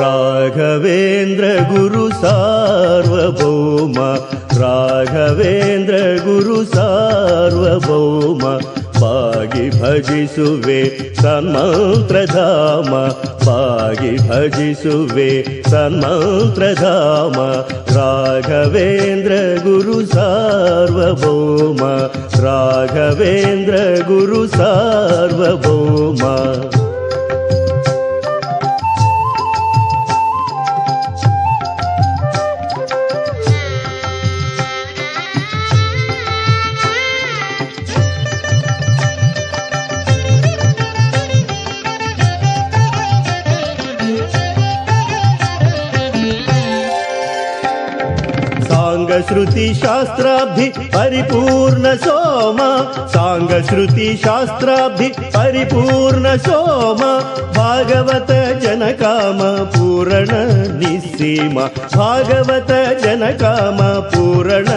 राघवेन्द्र गुरु सार्वभौम राघवेन्द्र गुरु सार्वभौम पागि भजिसुवे सन् मल् प्रजा मागी भजिसुवे सन्मन्त्रधाम राघवेन्द्र गुरु सार्वभौम राघवेन्द्र गुरु सार्वभौम। साङ्गश्रुति शास्त्राभि परिपूर्ण सोम साङ्गश्रुति शास्त्राभि परिपूर्ण सोम भागवत जनकाम पूरण निस्सीम भागवत जनकाम पूरण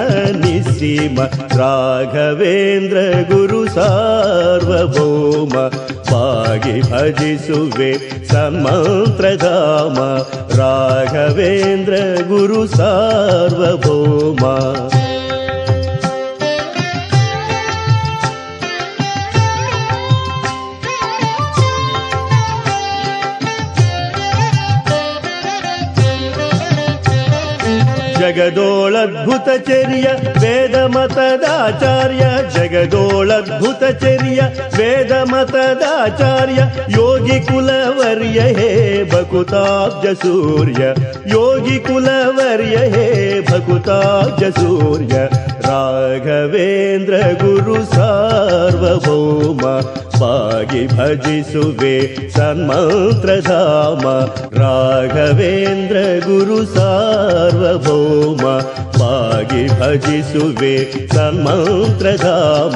निस्सीम राघवेन्द्र गुरु सार्वभौम भजिसुवे समन्त्रधाम राघवेन्द्र गुरु सार्वभौमा। जगदोळद्भुतचर्य वेदमतदाचार्य जगदोळद्भुतचर्य वेदमतदाचार्य योगिकुलवर्य हे भकुताब्जसूर्य योगिकुलवर्य हे भकुताब्जसूर्य सूर्य राघवेन्द्र गुरुसर्व गि भजिषुवे सन् मन्त्रसाम राघवेन्द्र गुरु सार्वभौम। पागि भजिषुवे सन् मन्त्रसाम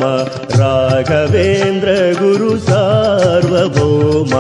राघवेन्द्र गुरु सार्वभौम।